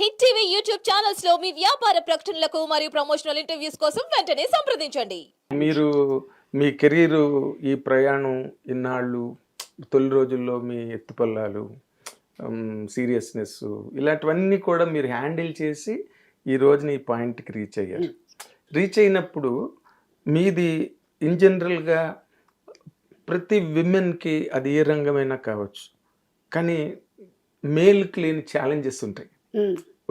Hit TV YouTube ఛానల్స్లో మీ వ్యాపార ప్రకటనలకు మరియు ప్రమోషనల్ ఇంటర్వ్యూస్ కోసం వెంటనే సంప్రదించండి. మీరు మీ కెరీర్ ఈ ప్రయాణం ఇన్నాళ్ళు తొలి రోజుల్లో మీ ఎత్తుపల్లాలు సీరియస్నెస్ ఇలాంటివన్నీ కూడా మీరు హ్యాండిల్ చేసి ఈ రోజున ఈ పాయింట్కి రీచ్ అయ్యారు. రీచ్ అయినప్పుడు మీది ఇన్ జనరల్గా ప్రతి విమెన్కి అది ఏ రంగమైనా కావచ్చు. కానీ మేల్కి లేని ఛాలెంజెస్ ఉంటాయి.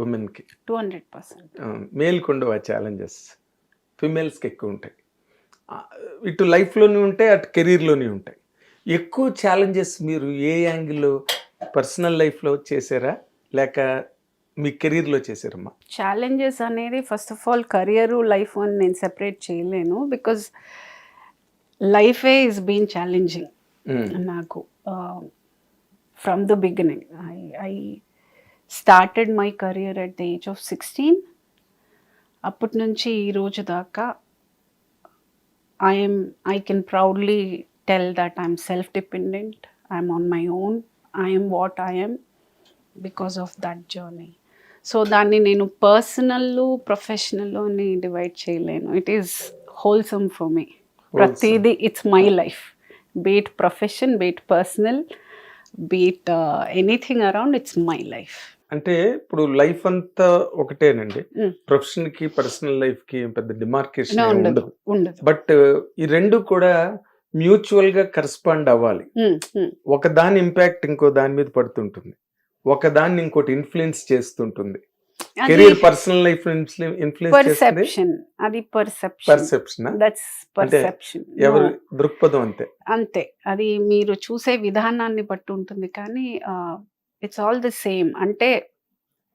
ఉమెన్కి టూ హండ్రెడ్ పర్సెంట్. మేల్కి ఉండవు ఆ ఛాలెంజెస్ ఫిమేల్స్కి ఎక్కువ ఉంటాయి. ఇటు లైఫ్లోనే ఉంటాయి అటు కెరీర్లోనే ఉంటాయి. ఎక్కువ ఛాలెంజెస్ మీరు ఏ యాంగిల్లో పర్సనల్ లైఫ్లో చేశారా? లేక మీ కెరీర్లో చేశారమ్మా? ఛాలెంజెస్ అనేది first of all career life అని నేను సెపరేట్ చేయలేను బికాజ్ లైఫే ఈజ్ బీన్ ఛాలెంజింగ్. నాకు. From the beginning I I started my career at the age of sixteen అప్పటి నుంచి ఈ రోజు దాకా I'm I can proudly tell that I'm self dependent I'm on my own I'm what I'm because of that journey so దాన్ని నేను personal professional అని divide చేయలేను. It is wholesome for me ప్రతిదీ it's my life be it profession be it personal be it anything around it's my life అంటే ఇప్పుడు life అంతా ఒకటేనండి. ప్రొఫెషన్కి personal లైఫ్కి పెద్ద డిమార్కేషన్ ఉండదు బట్ ఈ రెండు కూడా మ్యూచువల్గా కరెస్పాండ్ అవ్వాలి. ఒక దాని ఇంపాక్ట్ ఇంకో దాని మీద పడుతుంటుంది. ఒక దాన్ని ఇంకోటి ఇన్ఫ్లుయెన్స్ చేస్తుంటుంది. కెరీర్ పర్సనల్ లైఫ్ ఇన్ఫ్లుయెన్స్ చేస్తుంది. పర్సెప్షన్. అది పర్సెప్షన్. పర్సెప్షన్? దట్స్ అంటే పర్సెప్షన్ ఎవరు దృక్పథం అంతే. అంతే. అది మీరు చూసే విధానాన్ని బట్టి ఉంటుంది. కానీ ఇట్స్ ఆల్ ది సేమ్. అంటే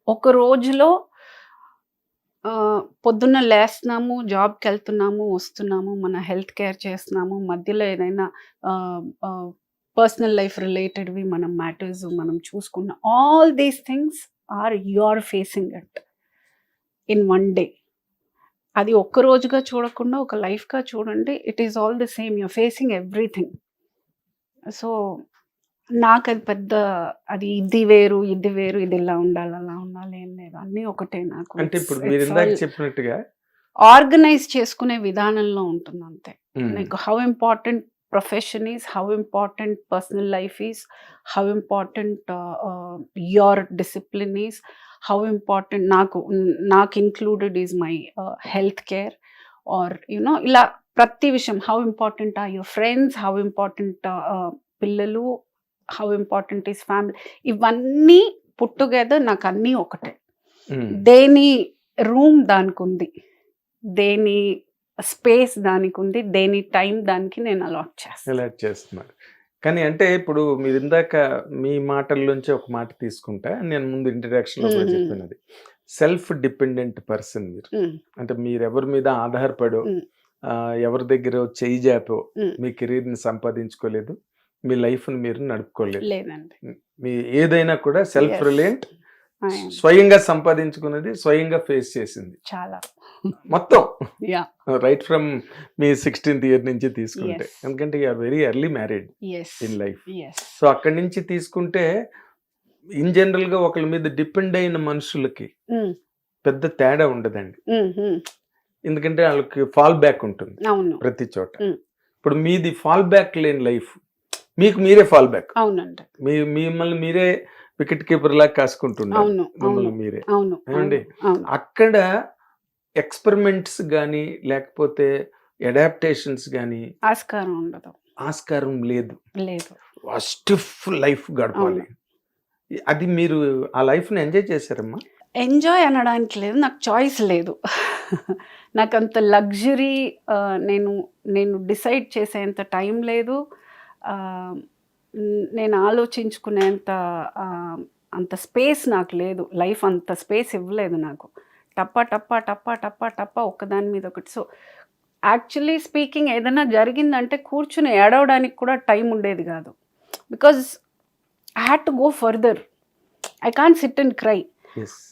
ఒక రోజులో పొద్దున్న లేస్తున్నాము జాబ్కి వెళ్తున్నాము వస్తున్నాము మన హెల్త్ కేర్ చేస్తున్నాము మధ్యలో ఏదైనా పర్సనల్ లైఫ్ రిలేటెడ్వి మనం మ్యాటర్స్ మనం చూసుకున్న all these things are you are facing it in one day. అది ఒక్క రోజుగా చూడకుండా ఒక లైఫ్గా చూడండి it is all the same. You're facing everything. So నాకు అది పెద్ద అది ఇది వేరు ఇది వేరు ఇది ఇలా ఉండాలి అలా ఉండాలి ఏం లేదు. అన్ని ఒకటే నాకు. ఇప్పుడు మీరు ఇందాక చెప్పినట్టుగా ఆర్గనైజ్ చేసుకునే విధానంలో ఉంటుంది అంతే. Like how important profession is how important personal life is how important your discipline is how important నాకు నాకు included is my health care are you know ఇలా ప్రతి విషయం how important are your friends how important పిల్లలు how important is family ఇవన్నీ put together నాకు అన్నీ ఒకటే. ఉమ్, దేని రూమ్ దానికి ఉంది దేని స్పేస్ దానికి ఉంది దేని టైం దానికి నేను అలాట్ చేస్తాను అలర్ట్ చేస్తున్నారు కానీ అంటే ఇప్పుడు మీరు ఇందాక మీ మాటల్లోంచి ఒక మాట తీసుకుంటా నేను ముందు ఇంట్రడక్షన్లో కూడా మ్మ్. చెప్పినది. సెల్ఫ్ డిపెండెంట్ పర్సన్ మీరు. అంటే మీరు ఎవరి మీద ఆధారపడో ఎవరి దగ్గర చెయ్యి జాపో. మీ కెరీర్ని సంపాదించుకోలేదు? మీ లైఫ్ని మీరు నడుపుకోలేదు. లేదండి. మీ ఏదైనా కూడా సెల్ఫ్. రిలయంట్. స్వయంగా సంపాదించుకున్నది స్వయంగా ఫేస్ చేసింది. చాలా. మొత్తం. Right from me sixteenth year నుంచి తీసుకుంటే. ఎందుకంటే you're very early married in life so అక్కడి నుంచి తీసుకుంటే ఇన్ జనరల్గా ఒకరి మీద డిపెండ్ అయిన మనుషులకి పెద్ద తేడా ఉండదండి. ఎందుకంటే వాళ్ళకి ఫాల్ బ్యాక్ ఉంటుంది ప్రతి చోట. Mm. ఇప్పుడు మీది ఫాల్ బ్యాక్ లేని లైఫ్ మీకు మీరే ఫాల్ బ్యాక్ అవునండి. మీ మిమ్మల్ని మీరే వికెట్ కీపర్ లాగా కాసుకుంటున్నారు మిమ్మల్ని మీరే. అవును ఏమండి? అక్కడ ఎక్స్పెరిమెంట్స్ కానీ లేకపోతే అడాప్టేషన్స్ కానీ ఆస్కారం ఉండదు. ఆస్కారం లేదు. లేదు. స్టిఫ్ లైఫ్ గడపాలి. అది మీరు ఆ లైఫ్ని ఎంజాయ్ చేశారమ్మా? ఎంజాయ్ అనడానికి లేదు నాకు చాయిస్ లేదు. నాకు అంత లగ్జరీ నేను నేను డిసైడ్ చేసేంత టైం లేదు. నేను ఆలోచించుకునేంత అంత స్పేస్ నాకు లేదు. లైఫ్ అంత స్పేస్ ఇవ్వలేదు నాకు. టప్ప టప్ప టప్ప టప్ప టప్ప ఒకదాని మీద ఒకటి. సో యాక్చువల్లీ స్పీకింగ్ ఏదైనా జరిగిందంటే కూర్చుని ఏడవడానికి కూడా టైం ఉండేది కాదు. Because I had to go further. I can't sit and cry.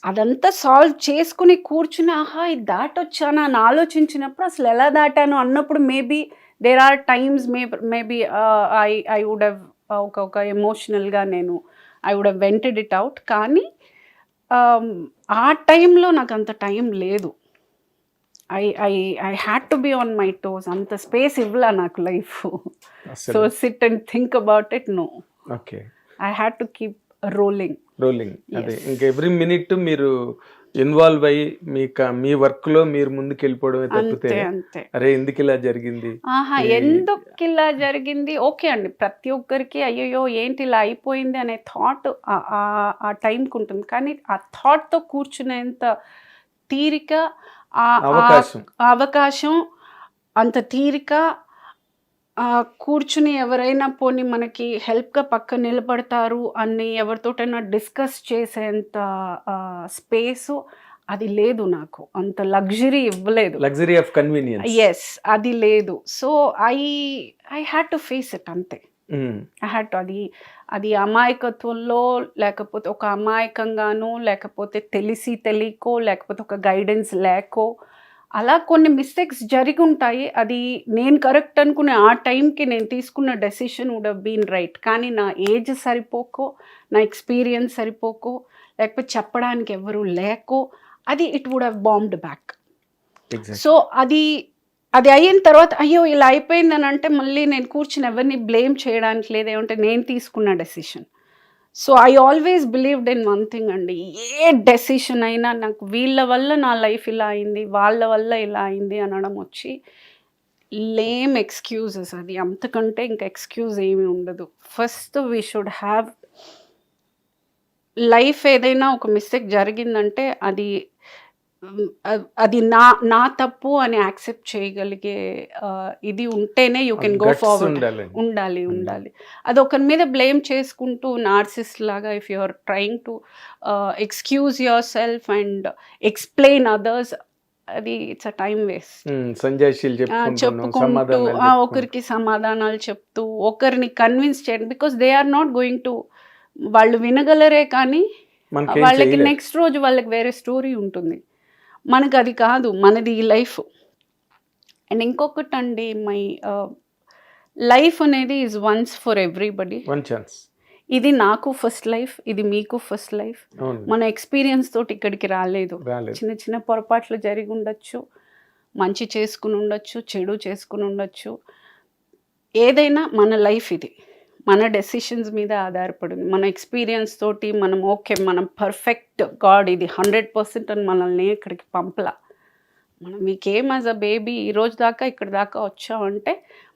అదంతా సాల్వ్ చేసుకుని కూర్చుని ఆహా ఇది దాటొచ్చానా? అని ఆలోచించినప్పుడు అసలు ఎలా దాటాను అన్నప్పుడు maybe there are times may maybe I I would have ఒక ఒక ఎమోషనల్గా నేను I would have vented it out కానీ ఆ టైంలో నాకు అంత టైం లేదు. I I I had to be on my toes అంత స్పేస్ ఇవ్వలా నాకు life so sit and think about it no okay I had to keep rolling rolling అదే ఇంకా ఎవ్రీ మినిట్ మీరు ఇన్వాల్వ్ అయ్యి మీ మీ వర్క్లో మీరు ముందుకు వెళ్ళిపోవడమే తప్పితే అరే ఎందుకు ఇలా జరిగింది? ఆహా ఎందుకు ఇలా జరిగింది? ఓకే అండి ప్రతి ఒక్కరికి అయ్యయ్యో ఏంటి ఇలా అయిపోయింది అనే థాట్ ఆ టైంకి ఉంటుంది. కానీ ఆ థాట్తో కూర్చునేంత తీరిక అవకాశం అంత తీరిక కూర్చుని ఎవరైనా పోని మనకి హెల్ప్గా పక్క నిలబడతారు అని ఎవరితోటైనా డిస్కస్ చేసేంత స్పేసు అది లేదు నాకు. అంత లగ్జరీ ఇవ్వలేదు. లగ్జరీ ఆఫ్ కన్వీనియన్స్ ఎస్ అది లేదు. So I I had to face it అంతే. ఐ హ్యాడ్ టు అది అది అమాయకత్వంలో లేకపోతే ఒక అమాయకంగానో లేకపోతే తెలిసి తెలియకో లేకపోతే ఒక గైడెన్స్ లేకో అలా కొన్ని మిస్టేక్స్ జరిగి ఉంటాయి అది నేను కరెక్ట్ అనుకునే ఆ టైంకి నేను తీసుకున్న decision would have been right కానీ నా ఏజ్ సరిపోకో నా ఎక్స్పీరియన్స్ సరిపోకో లేకపోతే చెప్పడానికి ఎవరు లేకో అది it would have bombed back so అది అది అయిన తర్వాత అయ్యో ఇలా అయిపోయిందని అంటే మళ్ళీ నేను కూర్చుని ఎవరిని బ్లేమ్ చేయడానికి లేదు. ఏమంటే నేను తీసుకున్న decision so I always believed in one thing అండి. ఏ డెసిషన్ అయినా నాకు వీళ్ళ వల్ల నా లైఫ్ ఇలా అయింది వాళ్ళ వల్ల ఇలా అయింది అనడం వచ్చి లేమ్ ఎక్స్క్యూజెస్ అది. అంతకంటే ఇంకా ఎక్స్క్యూజ్ ఏమీ ఉండదు. First we should have life ఏదైనా ఒక మిస్టేక్ జరిగిందంటే అది అది నా నా తప్పు అని యాక్సెప్ట్ చేయగలిగే ఇది ఉంటేనే యూ కెన్ గో ఫార్వర్డ్. ఉండాలి ఉండాలి అది ఒకరి మీద బ్లేమ్ చేసుకుంటూ నార్సిస్ట్ లాగా if you are trying to excuse yourself and explain others అది ఇట్స్ అ టైం వేస్ట్ చెప్పుకుంటూ. ఒకరికి సమాధానాలు చెప్తూ ఒకరిని కన్విన్స్ చేయండి because they are not going to వాళ్ళు వినగలరే కానీ వాళ్ళకి. నెక్స్ట్ రోజు వాళ్ళకి వేరే స్టోరీ ఉంటుంది మనకు అది కాదు మనది ఈ లైఫ్ అండ్ ఇంకొకటి అండి మై లైఫ్ అనేది is once for everybody one chance ఇది నాకు ఫస్ట్ లైఫ్ ఇది మీకు ఫస్ట్ లైఫ్ మన ఎక్స్పీరియన్స్ తోటి ఇక్కడికి రాలేదు. చిన్న చిన్న పొరపాట్లు జరిగి ఉండొచ్చు మంచి చేసుకుని ఉండొచ్చు చెడు చేసుకుని ఉండొచ్చు. ఏదైనా మన లైఫ్ ఇది. మన డెసిషన్స్ మీద ఆధారపడింది. మన ఎక్స్పీరియన్స్ తోటి మనం ఓకే మనం పర్ఫెక్ట్ గాడ్ ఇది హండ్రెడ్ పర్సెంట్ అని మనల్ని ఇక్కడికి పంపలా. మనం మీకేం యాజ్ అ బేబీ ఈ రోజు దాకా ఇక్కడ దాకా వచ్చామంటే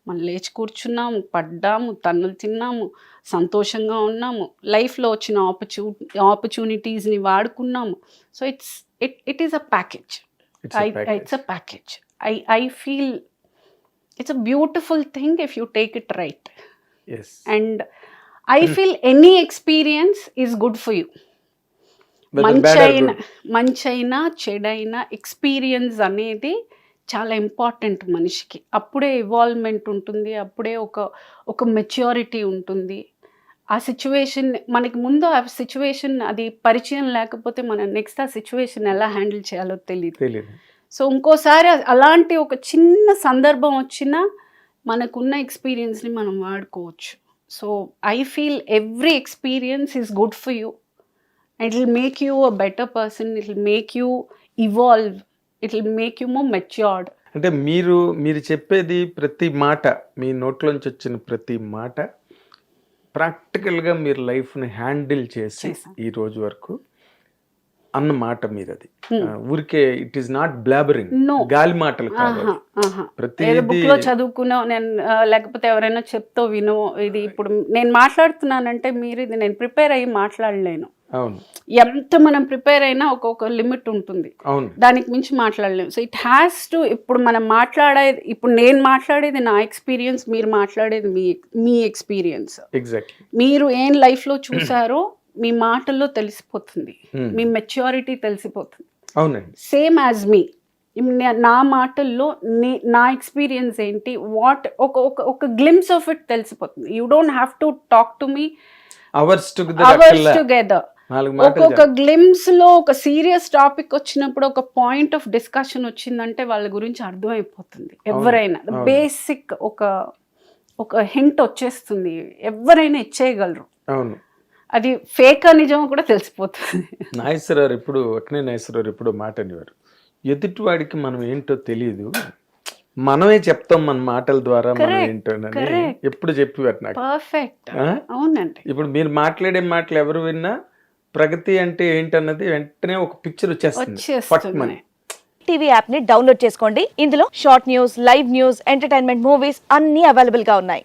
మనం లేచి కూర్చున్నాము పడ్డాము తన్నులు తిన్నాము సంతోషంగా ఉన్నాము లైఫ్లో వచ్చిన ఆపర్చూ ఆపర్చునిటీస్ని వాడుకున్నాము. So it's it it is a package It's a I, package. it's a package. I, I feel it's a beautiful thing if any experience is good for you. Whether bad or మంచైనా. మంచైనా చెడైనా experience అనేది చాలా important మనిషికి. అప్పుడే ఇవాల్వ్మెంట్ ఉంటుంది అప్పుడే ఒక ఒక మెచ్యూరిటీ ఉంటుంది. ఆ సిచ్యువేషన్ మనకి ముందు ఆ సిచ్యువేషన్ అది పరిచయం లేకపోతే మనం నెక్స్ట్ ఆ సిచ్యువేషన్ ఎలా హ్యాండిల్ చేయాలో తెలియదు సో ఇంకోసారి అలాంటి ఒక చిన్న సందర్భం వచ్చినా మనకున్న ఎక్స్పీరియన్స్ని మనం వాడుకోవచ్చు. So I feel every experience is good for you it will make you a better person it will make you evolve it will make you more matured అంటే మీరు మీరు చెప్పేది ప్రతి మాట మీ నోట్లోంచి వచ్చిన ప్రతి మాట ప్రాక్టికల్గా మీరు లైఫ్ని హ్యాండిల్ చేసి. ఈ రోజు వరకు అన్న మాట మీరు అది ఆ, ఊరికే ఇట్ ఈస్ నాట్ బ్లాబరింగ్. గాలి మాటలు ఏదో బుక్లో చదువుకునో నేను లేకపోతే ఎవరైనా చెప్తో వినో ఇది ఇప్పుడు నేను మాట్లాడుతున్నానంటే మీరు ఇది నేను ప్రిపేర్ అయ్యి మాట్లాడలేను. అవును. ఎంత మనం ప్రిపేర్ అయినా ఒక్కొక్క లిమిట్ ఉంటుంది. అవును. దానికి మించి మాట్లాడలేము. సో ఇట్ హ్యాస్ టు ఇప్పుడు మనం మాట్లాడేది ఇప్పుడు నేను మాట్లాడేది నా ఎక్స్పీరియన్స్ మీరు మాట్లాడేది మీ మీ ఎక్స్పీరియన్స్ ఎగ్జాక్ట్లీ మీరు ఏం లైఫ్లో చూసారో మీ మాటల్లో తెలిసిపోతుంది. మీ మెచ్యూరిటీ తెలిసిపోతుంది. అవునండి. సేమ్ యాజ్ మీ నా మాటల్లో నే నా ఎక్స్పీరియన్స్ ఏంటి? వాట్ ఒక ఒక ఒక గ్లిమ్స్ ఆఫ్ ఇట్ తెలిసిపోతుంది. You don't have to talk to me hours together ఒక్కొక్క గ్లిమ్స్లో ఒక సీరియస్ టాపిక్ వచ్చినప్పుడు ఒక పాయింట్ ఆఫ్ డిస్కషన్ వచ్చిందంటే వాళ్ళ గురించి అర్థమైపోతుంది. ఎవరైనా. బేసిక్ ఒక ఒక హింట్ వచ్చేస్తుంది. ఎవరైనా ఇచ్చేయగలరు. అవును. అది ఫేక్ నిజం కూడా తెలిసిపోతుంది. నాగేశ్వరరావు ఎప్పుడు అక్నే నాగేశ్వరరావు ఎప్పుడు మాట అనేవారు. ఎదుటివాడికి మనం ఏంటో తెలియదు మనమే చెప్తాం మన మాటల ద్వారా మనం ఏంటోనని. ఎప్పుడు చెప్పేవారు నాకు. పర్ఫెక్ట్? అవునండి. ఇప్పుడు మీరు మాట్లాడే మాటలు ఎవరు విన్నా ప్రగతి అంటే ఏంటన్నది వెంటనే ఒక పిక్చర్ వచ్చేస్తుంది. టీవీ యాప్ని డౌన్లోడ్ చేసుకోండి. ఇందులో short news live news entertainment movies అన్ని అవైలబుల్గా ఉన్నాయి.